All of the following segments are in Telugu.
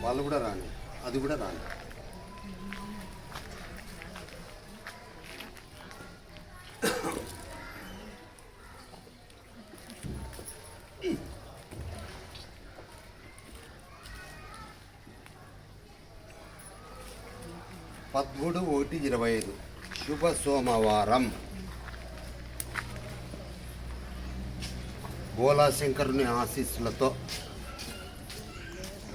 వాళ్ళు కూడా రాని అది కూడా రాని పదమూడు ఒకటి ఇరవై ఐదు. శుభ సోమవారం. భోలాశంకరుని ఆశీస్సులతో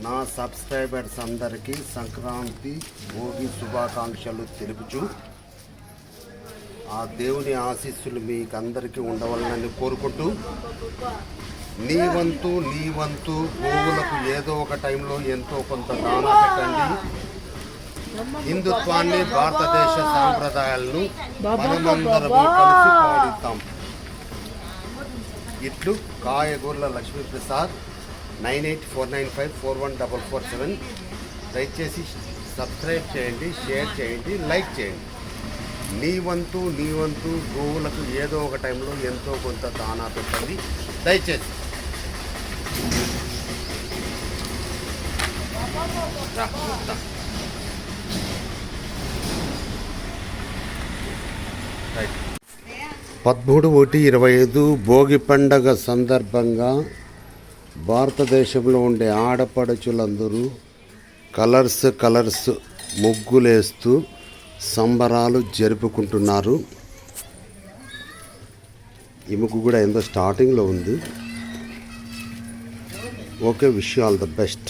నా సబ్స్క్రైబర్స్ అందరికీ సంక్రాంతి భోగి శుభాకాంక్షలు తెలుపుచు ఆ దేవుని ఆశీస్సులు మీకు అందరికీ ఉండవాలని కోరుకుంటూ నీ వంతు నీ వంతు గోవులకు ఏదో ఒక టైంలో ఎంతో కొంత దానా పెట్టండి. హిందుత్వాన్ని భారతదేశ సాంప్రదాయాలను మనమందరము కలిసి పాడిద్దాం ఇట్లు కాయగూర్ల Lakshmiprasad nine eight four nine five four one double four seven దయచేసి సబ్స్క్రైబ్ చేయండి షేర్ చేయండి లైక్ చేయండి. నీ వంతు నీ వంతు గోవులకు ఏదో ఒక టైంలో ఎంతో కొంత దానా పెట్టండి. దయచేసి. పదమూడు ఒకటి ఇరవై ఐదు భోగి పండగ సందర్భంగా భారతదేశంలో ఉండే ఆడపడుచులందరూ కలర్స్ కలర్స్ ముగ్గులేస్తూ సంబరాలు జరుపుకుంటున్నారు. ఈ ముగ్గు కూడా ఎంతో స్టార్టింగ్లో ఉంది. Okay wish all the best